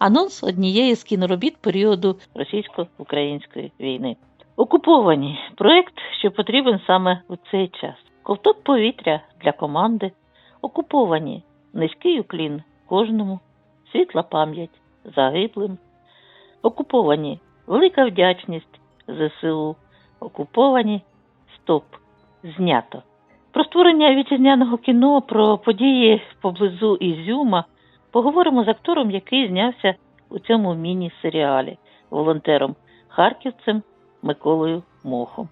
Анонс однієї з кіноробіт періоду російсько-української війни. Окуповані проект, що потрібен саме у цей час. Ковток повітря для команди. Окуповані низький уклін кожному, світла пам'ять загиблим. Окуповані велика вдячність ЗСУ. Окуповані стоп. Знято. Про створення вітчизняного кіно, про події поблизу Ізюма поговоримо з актором, який знявся у цьому міні-серіалі, волонтером харківцем Миколою Мохом.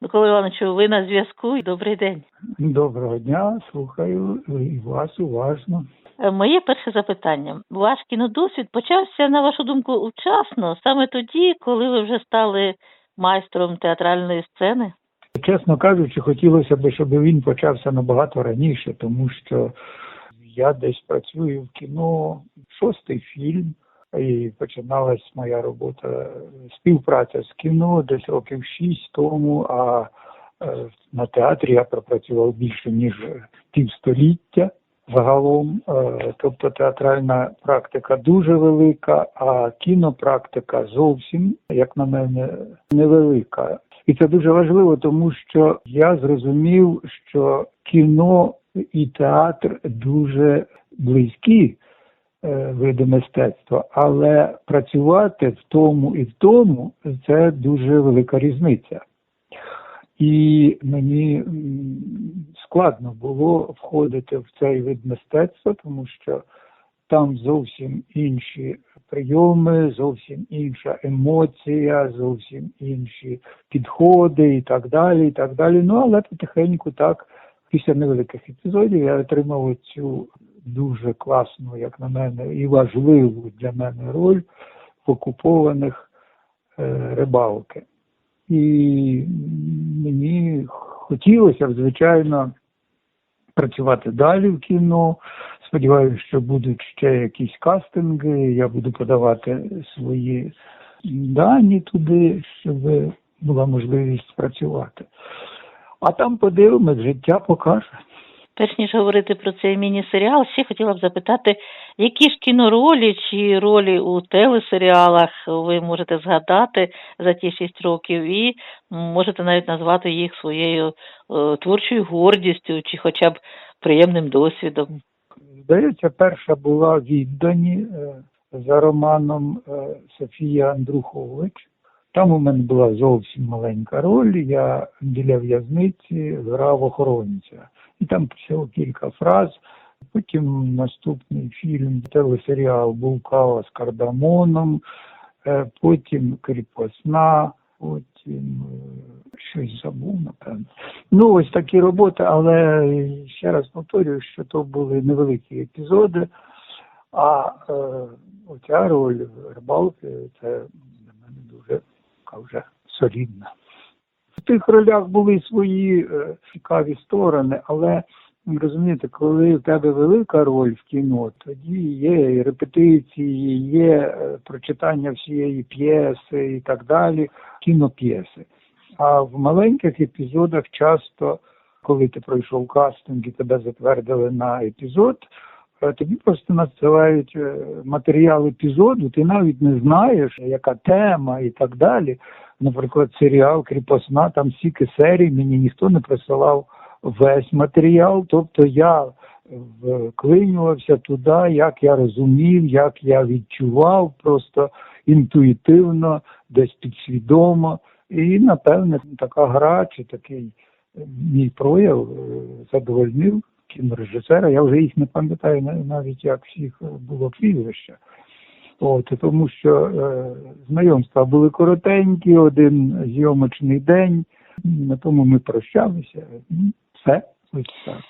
Микола Івановичу, ви на зв'язку. Добрий день. Доброго дня, слухаю і вас уважно. Е, Моє перше запитання. Ваш кінодосвід почався, на вашу думку, вчасно, саме тоді, коли ви вже стали майстром театральної сцени? Чесно кажучи, хотілося б, щоб він почався набагато раніше, тому що я десь працюю в кіно, шостий фільм, і починалась моя робота, співпраця з кіно десь років шість тому, а е, на театрі я пропрацював більше ніж півстоліття. Загалом, е, тобто театральна практика дуже велика, а кінопрактика зовсім, як на мене, невелика. І це дуже важливо, тому що я зрозумів, що кіно і театр дуже близькі е, види мистецтва, але працювати в тому і в тому це дуже велика різниця. І мені складно було входити в цей вид мистецтва, тому що там зовсім інші прийоми, зовсім інша емоція, зовсім інші підходи і так далі. і так далі. Ну але потихеньку так, після невеликих епізодів я отримав цю дуже класну, як на мене, і важливу для мене роль в окупованих е, рибалки. І мені хотілося б, звичайно, працювати далі в кіно. Сподіваюся, що будуть ще якісь кастинги, я буду подавати свої дані туди, щоб була можливість працювати. А там подивимось, життя покаже. Перш ніж говорити про цей міні-серіал, ще хотіла б запитати, які ж кіноролі чи ролі у телесеріалах ви можете згадати за ті шість років, і можете навіть назвати їх своєю е, творчою гордістю чи хоча б приємним досвідом. Здається, перша була віддані е, за романом е, Софія Андрухович. Там у мене була зовсім маленька роль. Я біля в'язниці грав охоронця. І там всього кілька фраз. Потім наступний фільм, телесеріал був Кава з кардамоном, е, потім Кріпосна, потім щось забув, напевно. Ну, ось такі роботи, але ще раз повторюю, що то були невеликі епізоди, а е, оця роль рибалки це для мене дуже така вже солідна. В тих ролях були свої е, цікаві сторони, але розумієте, коли в тебе велика роль в кіно, тоді є і репетиції, є е, прочитання всієї п'єси і так далі, кіноп'єси. А в маленьких епізодах часто, коли ти пройшов кастинг і тебе затвердили на епізод, е, тобі просто надсилають е, матеріал епізоду, ти навіть не знаєш, яка тема і так далі. Наприклад, серіал Кріпосна, там стільки серій, мені ніхто не присилав весь матеріал. Тобто я вклинювався туди, як я розумів, як я відчував, просто інтуїтивно, десь підсвідомо. І, напевне, така гра чи такий е, мій прояв е, задовольнив кінорежисера. Я вже їх не пам'ятаю нав- навіть, як всіх е, було прізвища. От, тому що е, знайомства були коротенькі, один зйомочний день, на тому ми прощалися. Все, ось так.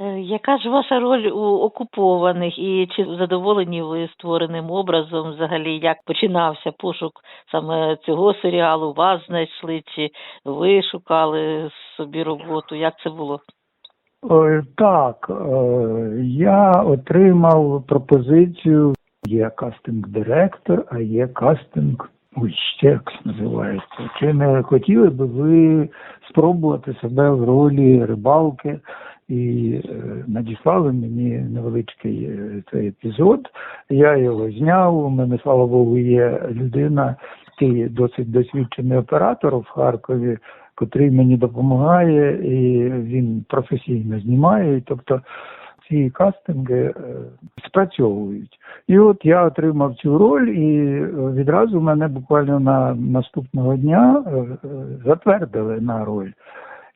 Е, Яка ж ваша роль у окупованих і чи задоволені ви створеним образом? Взагалі, як починався пошук саме цього серіалу? Вас знайшли, чи ви шукали собі роботу? Як це було? Е, Так, е, я отримав пропозицію. Є кастинг-директор, а є кастинг ой, текст називається. Чи не хотіли би ви спробувати себе в ролі рибалки? І е, надіслали мені невеличкий е, цей епізод. Я його зняв. У мене, слава Богу, є людина, такий досить досвідчений оператор в Харкові, котрий мені допомагає, і він професійно знімає. Тобто ці кастинги е, спрацьовують. І от я отримав цю роль, і відразу мене буквально на наступного дня затвердили на роль.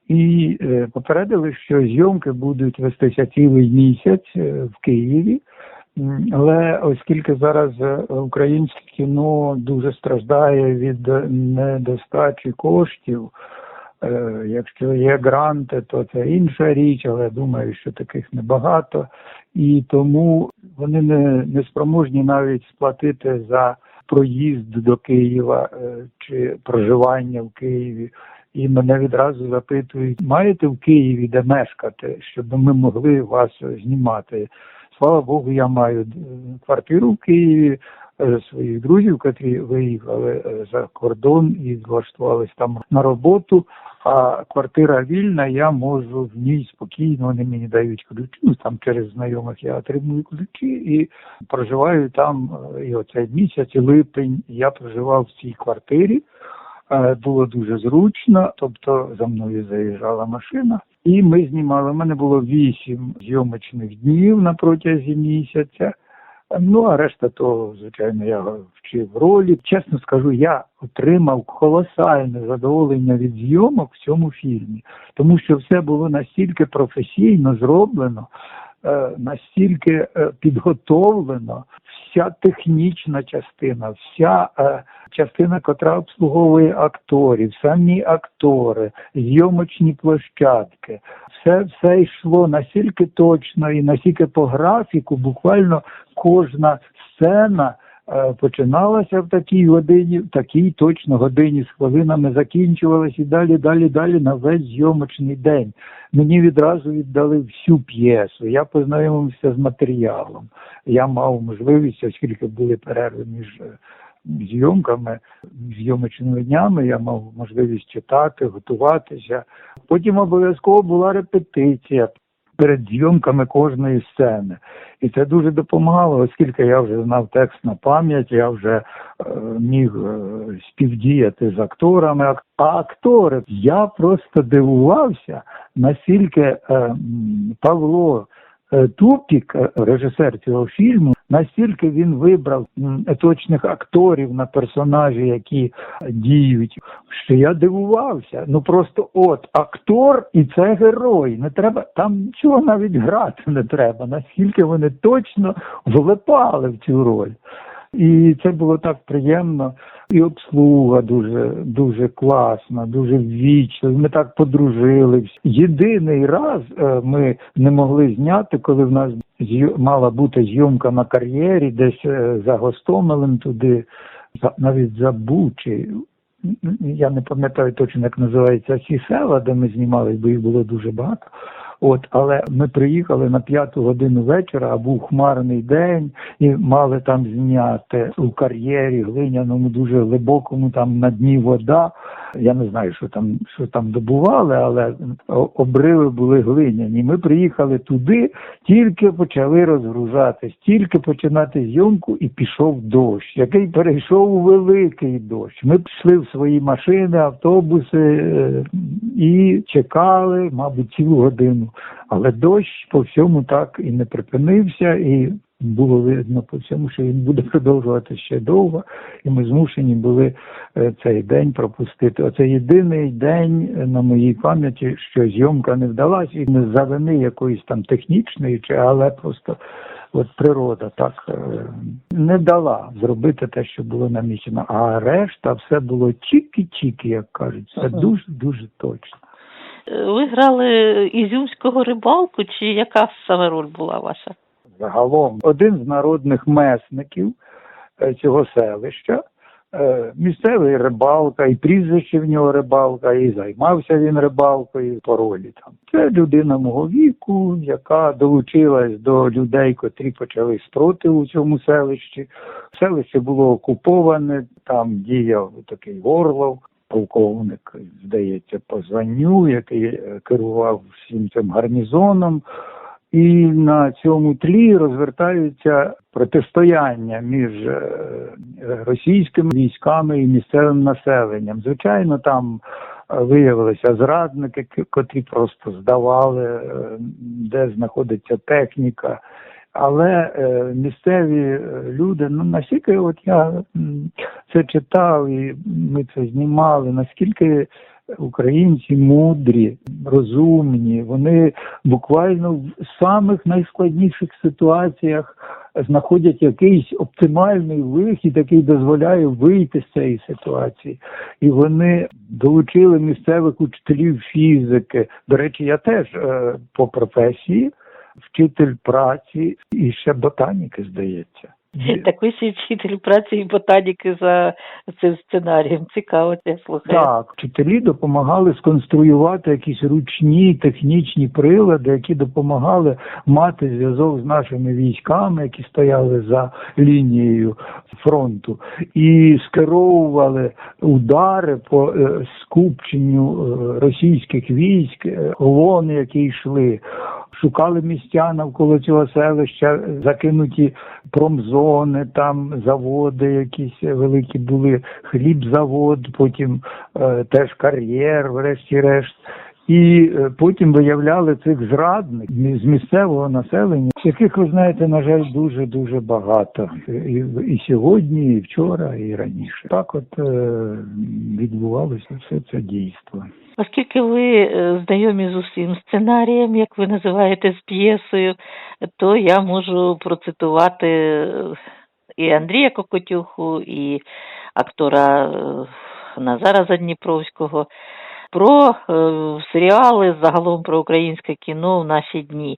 І е, попередили, що зйомки будуть вестися цілий місяць е, в Києві. Але оскільки зараз е, українське кіно дуже страждає від недостачі коштів, якщо є гранти, то це інша річ, але я думаю, що таких небагато. І тому вони не, не спроможні навіть сплатити за проїзд до Києва чи проживання в Києві. І мене відразу запитують, маєте в Києві де мешкати, щоб ми могли вас знімати. Слава Богу, я маю е, квартиру в Києві, е, своїх друзів, котрі виїхали е, за кордон і влаштувались там на роботу. А квартира вільна, я можу в ній спокійно, вони мені дають ключі. Ну там через знайомих я отримую ключі і проживаю там. І оцей місяць, і липень я проживав в цій квартирі. Було дуже зручно, тобто за мною заїжджала машина, і ми знімали. У мене було вісім зйомочних днів на протязі місяця. Ну а решта то, звичайно, я вчив ролі. Чесно скажу, я отримав колосальне задоволення від зйомок в цьому фільмі, тому що все було настільки професійно зроблено, настільки е, підготовлено, вся технічна частина, вся е, частина, котра обслуговує акторів, самі актори, зйомочні площадки. Все, все йшло настільки точно і настільки по графіку, буквально кожна сцена е, починалася в такій годині, в такій точно годині з хвилинами закінчувалась і далі, далі, далі на весь зйомочний день. Мені відразу віддали всю п'єсу. Я познайомився з матеріалом. Я мав можливість, оскільки були перерви між е, зйомками, зйомочними днями, я мав можливість читати, готуватися. Потім обов'язково була репетиція перед зйомками кожної сцени. І це дуже допомагало, оскільки я вже знав текст на пам'ять, я вже е, міг е, співдіяти з акторами. А актори, я просто дивувався, наскільки е, Павло Тупік, е, режисер цього фільму, настільки він вибрав точних акторів на персонажі, які діють, що я дивувався. Ну просто от актор і це герой. Не треба там нічого навіть грати не треба. Наскільки вони точно влипали в цю роль. І це було так приємно. І обслуга дуже дуже класна, дуже ввічлива. Ми так подружились. Єдиний раз е, ми не могли зняти, коли в нас мала бути зйомка на кар'єрі, десь е, за Гостомелем туди, навіть за Бучі. Я не пам'ятаю точно, як називаються ці села, де ми знімали, бо їх було дуже багато. От, але ми приїхали на п'яту годину вечора, а був хмарний день, і мали там зняти у кар'єрі глиняному, дуже глибокому, там на дні вода. Я не знаю, що там, що там добували, але обриви були глиняні. Ми приїхали туди, тільки почали розгружатись, тільки починати зйомку, і пішов дощ, який перейшов у великий дощ. Ми пішли в свої машини, автобуси е, і чекали, мабуть, цілу годину. Але дощ по всьому так і не припинився, і було видно по всьому, що він буде продовжувати ще довго, і ми змушені були е, цей день пропустити. Оце єдиний день на моїй пам'яті, що зйомка не вдалася, і не за вини якоїсь там технічної, чи але просто от природа так е, не дала зробити те, що було намічено. А решта все було чікі-чікі, як кажуть. Це Ага. дуже дуже точно. Е, Ви грали ізюмського рибалку, чи яка саме роль була ваша? Загалом один з народних месників е, цього селища, е, місцевий рибалка, і прізвище в нього рибалка, і займався він рибалкою по ролі там. Це людина мого віку, яка долучилась до людей, котрі почали спротив у цьому селищі. Селище було окуповане, там діяв такий Орлов, полковник, здається, по званню, який е, керував всім цим гарнізоном. І на цьому тлі розвертаються протистояння між е, російськими військами і місцевим населенням. Звичайно, там е, виявилися зрадники, котрі просто здавали, е, де знаходиться техніка. Але місцеві люди, ну наскільки от я це читав і ми це знімали, наскільки українці мудрі, розумні, вони буквально в самих найскладніших ситуаціях знаходять якийсь оптимальний вихід, який дозволяє вийти з цієї ситуації. І вони долучили місцевих учителів фізики. До речі, я теж е, по професії вчитель праці і ще ботаніки, здається. Так ви ще вчитель праці і ботаніки за цим сценарієм. Цікаво, я слухаю. Так, вчителі допомагали сконструювати якісь ручні технічні прилади, які допомагали мати зв'язок з нашими військами, які стояли за лінією фронту, і скеровували удари по е, скупченню е, російських військ, е, колони, які йшли. Шукали місця навколо цього селища, закинуті промзони, там заводи якісь великі були, хлібзавод, потім е, теж кар'єр, врешті-решт. І е, потім виявляли цих зрадників з місцевого населення, яких ви знаєте, на жаль, дуже дуже багато. І, і сьогодні, і вчора, і раніше. Так, от е, відбувалося все це дійство. Оскільки ви е, знайомі з усім сценарієм, як ви називаєте, з п'єсою, то я можу процитувати і Андрія Кокотюху, і актора Назара Задніпровського про е, серіали загалом про українське кіно в наші дні.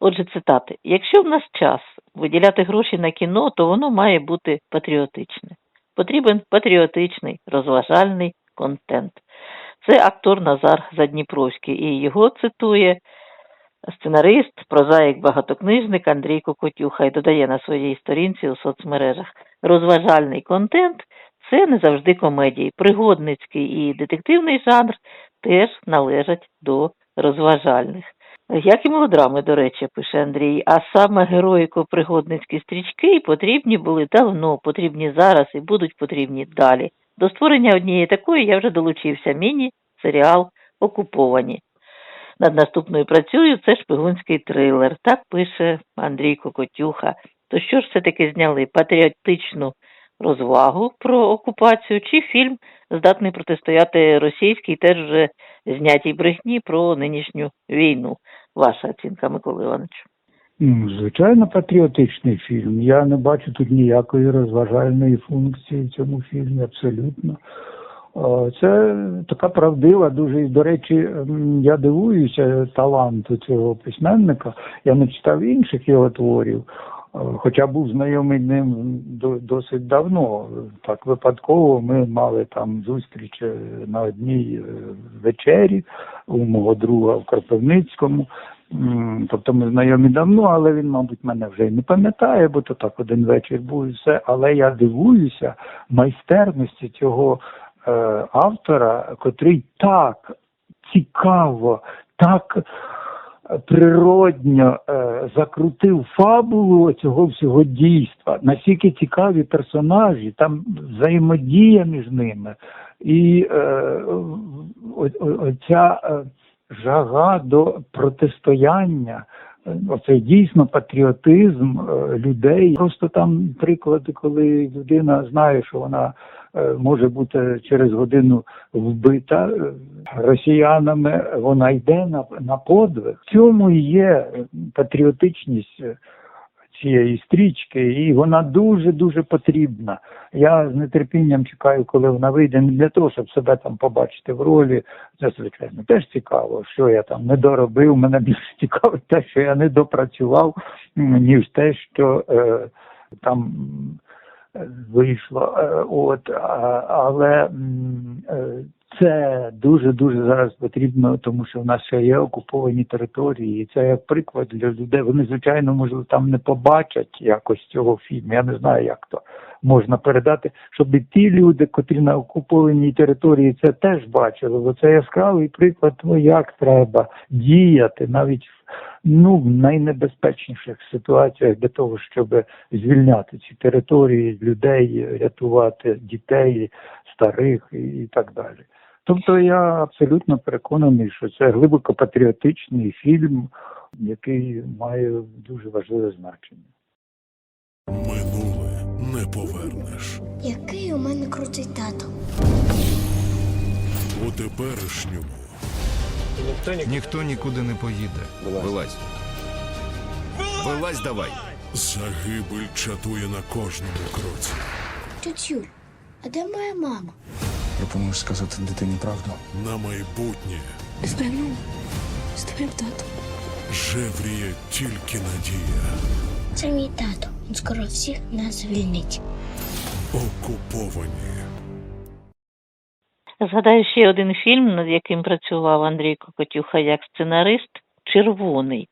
Отже, цитати: якщо в нас час виділяти гроші на кіно, то воно має бути патріотичне. Потрібен патріотичний, розважальний контент. Це актор Назар Задніпровський, і його цитує сценарист, прозаїк, багатокнижник Андрій Кокотюха і додає на своїй сторінці у соцмережах. Розважальний контент це не завжди комедії. Пригодницький і детективний жанр теж належать до розважальних. Як і мелодрами, до речі, пише Андрій, а саме героїко-пригодницькі стрічки потрібні були давно, потрібні зараз і будуть потрібні далі. До створення однієї такої я вже долучився міні-серіал Окуповані. Над наступною працюю це шпигунський трилер. Так пише Андрій Кокотюха. То що ж все-таки зняли? Патріотичну розвагу про окупацію чи фільм здатний протистояти російській теж вже знятій брехні про нинішню війну? Ваша оцінка, Микола Іванович. Ну, Звичайно, патріотичний фільм. Я не бачу тут ніякої розважальної функції в цьому фільмі, абсолютно. Це така правдива, дуже і, до речі, я дивуюся таланту цього письменника. Я не читав інших його творів, хоча був знайомий ним до- досить давно. Так випадково ми мали там зустріч е, на одній е, вечері у мого друга в Кропивницькому. Тобто ми знайомі давно, але він, мабуть, мене вже й не пам'ятає, бо то так один вечір був і все. Але я дивуюся майстерності цього е, автора, котрий так цікаво, так природньо е, закрутив фабулу цього всього дійства. Настільки цікаві персонажі, там взаємодія між ними. І е, о- о- е, жага до протистояння, е, оце дійсно патріотизм е, людей. Просто там приклади, коли людина знає, що вона може бути через годину вбита е, росіянами, вона йде на, на подвиг. В цьому і є е, патріотичність е, цієї стрічки, і вона дуже дуже потрібна. Я з нетерпінням чекаю, коли вона вийде, не для того, щоб себе там побачити в ролі. Це звичайно теж цікаво, що я там не доробив. Мене більше цікавить те, що я не допрацював, ніж те, що е, там. Вийшло, Е, от але е, це дуже дуже зараз потрібно, тому що в нас ще є окуповані території, і це як приклад для людей. Вони звичайно можливо там не побачать якось цього фільму. Я не знаю, як то можна передати, щоб і ті люди, котрі на окупованій території, це теж бачили. Бо це яскравий приклад того, як треба діяти навіть ну в найнебезпечніших ситуаціях для того, щоб звільняти ці території, людей, рятувати дітей, старих і, і так далі. Тобто я абсолютно переконаний, що це глибоко патріотичний фільм, який має дуже важливе значення. Минуле не повернеш. Який у мене крутий тато. У теперішньому Ніхто нікуди не поїде. Вилазь. Вилазь давай. загибель чатує на кожному кроці. Тють а де моя мама? Пропонуєш сказати дитині правду? На майбутнє Впевнена? З твоїм татом. жевріє тільки надія. Це мій тато. Він скоро всіх нас звільнить. Окуповані. Згадаю ще один фільм, над яким працював Андрій Кокотюха як сценарист Червоний.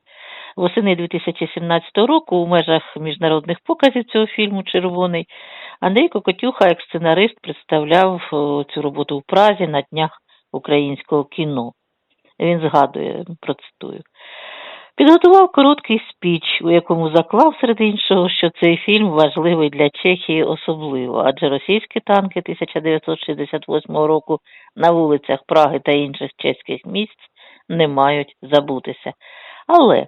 Восени 2017 року у межах міжнародних показів цього фільму Червоний Андрій Кокотюха як сценарист представляв цю роботу в Празі на днях українського кіно. Він згадує, процитую. Підготував короткий спіч, у якому заклав серед іншого, що цей фільм важливий для Чехії особливо, адже російські танки 1968 року на вулицях Праги та інших чеських місць не мають забутися. Але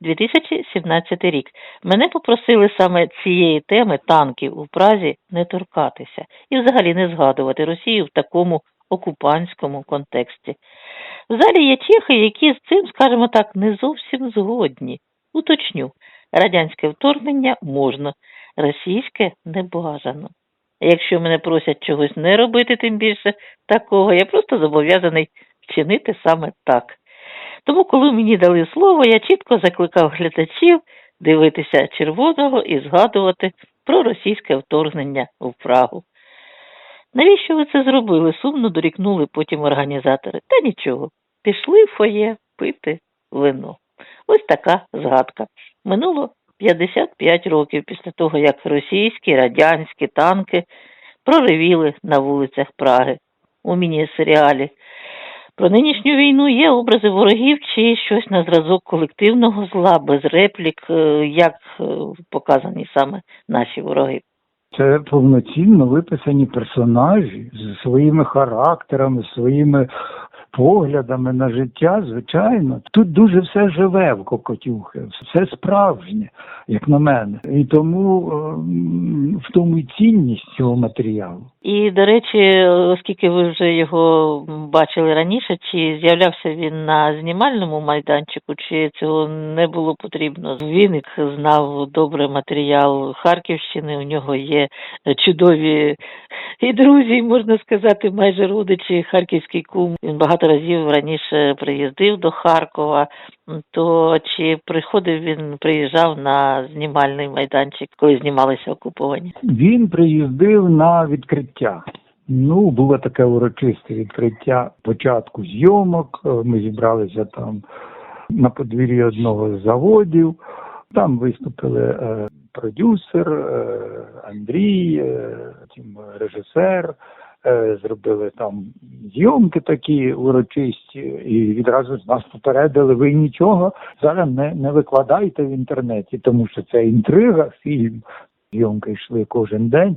2017 рік мене попросили саме цієї теми танків у Празі не торкатися і взагалі не згадувати Росію в такому окупантському контексті. В залі є чехи, які з цим, скажімо так, не зовсім згодні. Уточню, радянське вторгнення можна, російське не бажано. Якщо мене просять чогось не робити, тим більше такого, я просто зобов'язаний вчинити саме так. Тому, коли мені дали слово, я чітко закликав глядачів дивитися червоного і згадувати про російське вторгнення в Прагу. Навіщо ви це зробили? Сумно дорікнули потім організатори. Та нічого, пішли в фоє пити вино. Ось така згадка. Минуло 55 років після того, як російські, радянські танки проривіли на вулицях Праги у міні-серіалі. Про нинішню війну є образи ворогів чи щось на зразок колективного зла, без реплік, е, як е, показані саме наші вороги. Це повноцінно виписані персонажі зі своїми характерами, своїми поглядами на життя, звичайно. Тут дуже все живе в Кокотюхи, все справжнє, як на мене. І тому ем, в тому і цінність цього матеріалу. І, до речі, оскільки ви вже його бачили раніше, чи з'являвся він на знімальному майданчику, чи цього не було потрібно? Вінник знав добре матеріал Харківщини, у нього є чудові і друзі, можна сказати, майже родичі, харківський кум. Він багато разів раніше приїздив до Харкова. То чи приходив він, приїжджав на знімальний майданчик, коли знімалися окуповані? Він приїздив на відкриття. Ну, було таке урочисте відкриття початку зйомок. Е, Ми зібралися там на подвір'ї одного з заводів. Там виступили е, продюсер, е, Андрій, е, режисер. Е, Зробили там зйомки такі урочисті, і відразу з нас попередили, ви нічого зараз не, не викладайте в інтернеті, тому що це інтрига, фільм. Зйомки йшли кожен день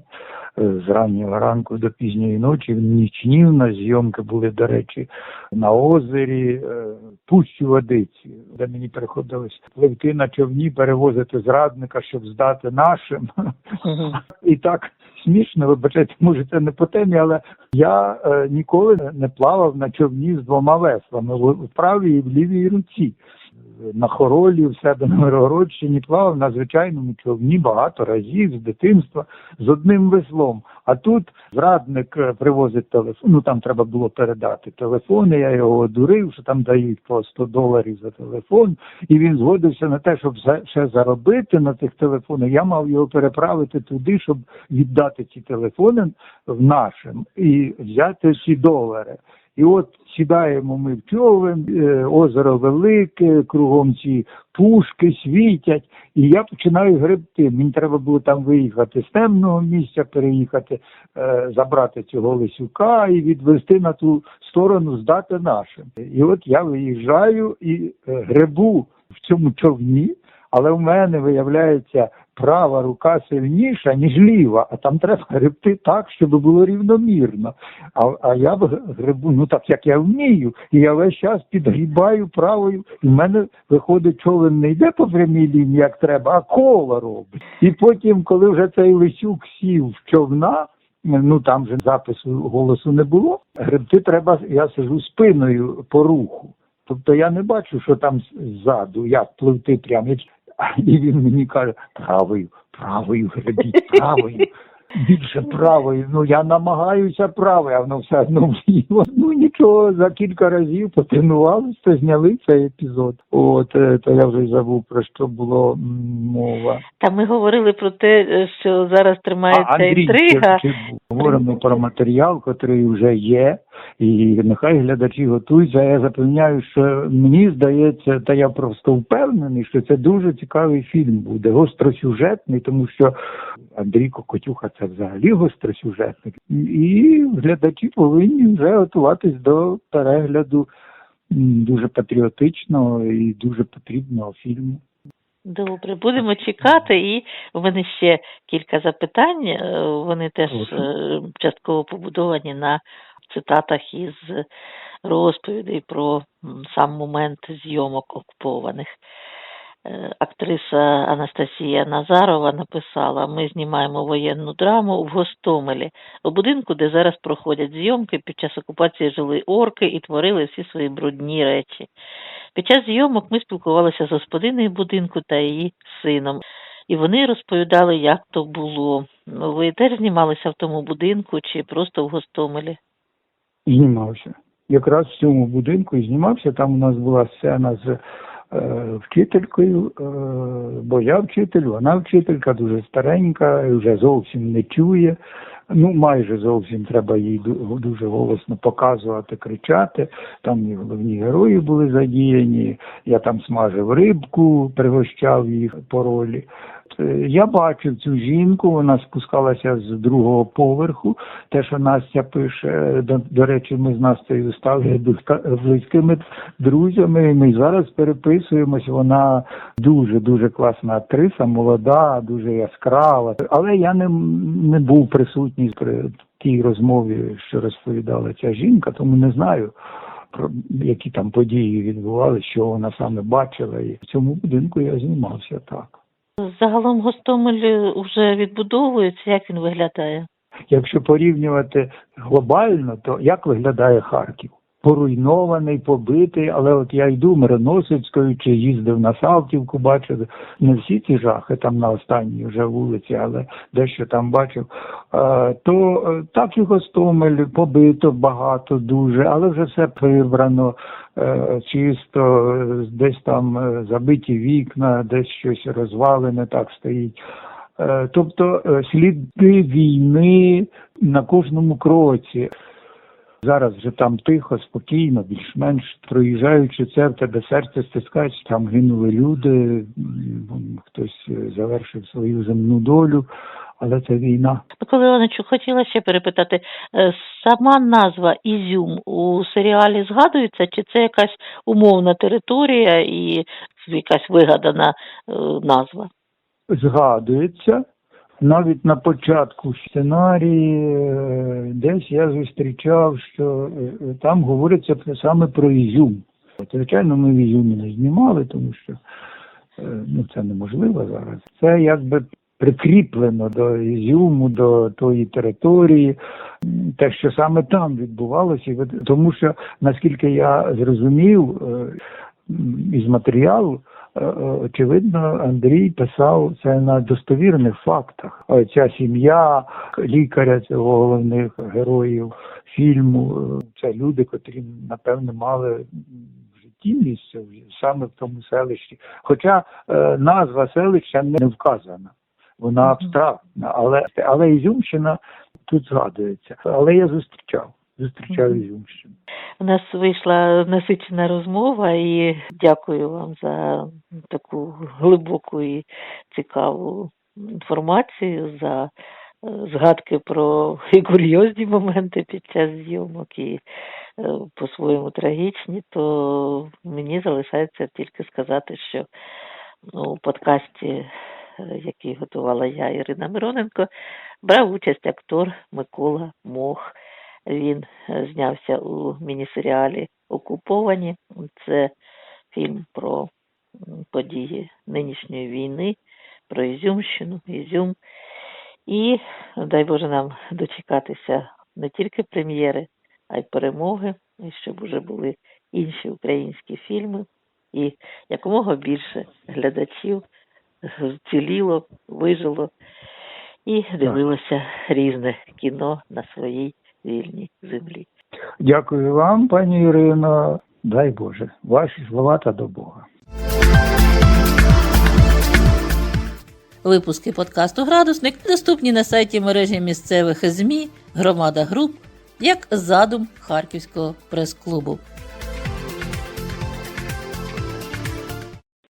е, з раннього ранку до пізньої ночі, нічні в нас зйомки були, до речі, на озері, е, пущі водиці, де мені приходилось пливти на човні, перевозити зрадника, щоб здати нашим. І так смішно, вибачайте, може це не по темі, але я е, ніколи не- плавав на човні з двома веслами в правій і в лівій руці. На хоролі в себе на Мирогородщині плавав на звичайному човні багато разів з дитинства з одним веслом. А тут зрадник е, привозить телефон. Ну там треба було передати телефони. Я його одурив, що там дають по 100 доларів за телефон. І він згодився на те, щоб ще заробити на цих телефонах. Я мав його переправити туди, щоб віддати ці телефони в нашим і взяти ці долари. І от сідаємо ми в човен, е, озеро велике, кругом ці пушки світять, і я починаю гребти. Мені треба було там виїхати з темного місця, переїхати, е, забрати цього лисюка і відвести на ту сторону, здати нашим. І от я виїжджаю і е, гребу в цьому човні, але в мене виявляється права рука сильніша, ніж ліва, а там треба гребти так, щоб було рівномірно. А, а я грибу, ну так як я вмію, і я весь час підгрібаю правою, і в мене виходить, човен не йде по прямій лінії, як треба, а коло робить. І потім, коли вже цей лисюк сів в човна, ну там же запису голосу не було, гребти треба, я сижу спиною по руху. Тобто я не бачу, що там ззаду, як пливти прямо. І- він мені каже, правою, правою гребіть, правою. Більше правою. Ну я намагаюся правою, а воно все одно вліво. Ну нічого, за кілька разів потренувалися, то зняли цей епізод. От е, то я вже й забув про що було мова. Та ми говорили про те, е, що зараз тримається Андрій, інтрига. чи- чи говоримо про матеріал, який вже є, і нехай глядачі готуються. Я запевняю, що мені здається, та я просто впевнений, що це дуже цікавий фільм буде, гостросюжетний, тому що Андрій Кокотюха це взагалі гостросюжетник. І глядачі повинні вже готуватись до перегляду дуже патріотичного і дуже потрібного фільму. Добре, будемо чекати. І в мене ще кілька запитань. Е, Вони теж е, частково побудовані на цитатах із розповідей про сам момент зйомок окупованих. Е, Актриса Анастасія Назарова написала: ми знімаємо воєнну драму в Гостомелі, у будинку, де зараз проходять зйомки. Під час окупації жили орки і творили всі свої брудні речі. Під час зйомок ми спілкувалися з господинею будинку та її сином, і вони розповідали, як то було. Ну, Ви теж знімалися в тому будинку чи просто в Гостомелі? Знімався. Якраз в цьому будинку і знімався. Там у нас була сцена з е, вчителькою, е, бо я вчитель, вона вчителька, дуже старенька, вже зовсім не чує. Ну, майже зовсім треба їй дуже голосно показувати, кричати. Там і головні герої були задіяні. Я там смажив рибку, пригощав їх по ролі. Е, Я бачив цю жінку, вона спускалася з другого поверху. Те, що Настя пише, до, до речі, ми з Настею стали близькими друзями. і Ми зараз переписуємось. Вона дуже дуже класна актриса, молода, дуже яскрава. Але я не, не був присутній при тій розмові, що розповідала ця жінка, тому не знаю. Про які там події відбувалися, що вона саме бачила, і в цьому будинку я знімався так. Загалом Гостомель вже відбудовується, як він виглядає? Якщо порівнювати глобально, то як виглядає Харків? Поруйнований, побитий, але от я йду Мироносицькою чи їздив на Салтівку, бачив не всі ці жахи там на останній вже вулиці, але дещо там бачив. Е, то е, так і Гостомель побито багато дуже, але вже все прибрано е, чисто, десь там забиті вікна, десь щось розвалене так стоїть. Тобто сліди війни на кожному кроці. Зараз вже там тихо, спокійно, більш-менш проїжджаючи це, в тебе серце стискається, там гинули люди, хтось е, завершив свою земну долю, але це війна. Микола Івановичу, хотіла ще перепитати, е, сама назва Ізюм у серіалі згадується, чи це якась умовна територія і якась вигадана е, назва? згадується. Навіть на початку сценарії е, десь я зустрічав, що е, е, там говориться саме про Ізюм. Звичайно, ми в Ізюмі не знімали, тому що ну, це неможливо зараз. Це якби прикріплено до Ізюму, до тої території, те, що саме там відбувалося, тому що наскільки я зрозумів. із матеріалу, очевидно, Андрій писав це на достовірних фактах. Е, Ця сім'я лікаря, цього головних героїв фільму, е, це люди, котрі, напевно, мали в житті місце саме в тому селищі. Хоча е, назва селища не вказана. Вона абстрактна, але, але Ізюмщина тут згадується. Але я зустрічав, зустрічав Мгм. Ізюмщину. У нас вийшла насичена розмова, і дякую вам за таку глибоку і цікаву інформацію, за е, згадки про і курйозні моменти під час зйомок і е, по-своєму трагічні, то мені залишається тільки сказати, що ну, у подкасті, е, який готувала я, Ірина Мироненко, брав участь актор Микола Мох. Він е, знявся у міні-серіалі Окуповані. Це фільм про події нинішньої війни, про Ізюмщину, Ізюм. І дай Боже нам дочекатися не тільки прем'єри, а й перемоги, і щоб уже були інші українські фільми, і якомога більше глядачів вціліло, вижило і дивилося різне кіно на своїй вільній землі. Дякую вам, пані Ірино. Дай Боже, ваші слова та до Бога. Випуски подкасту Градусник доступні на сайті мережі місцевих ЗМІ Громада Груп як задум Харківського прес-клубу.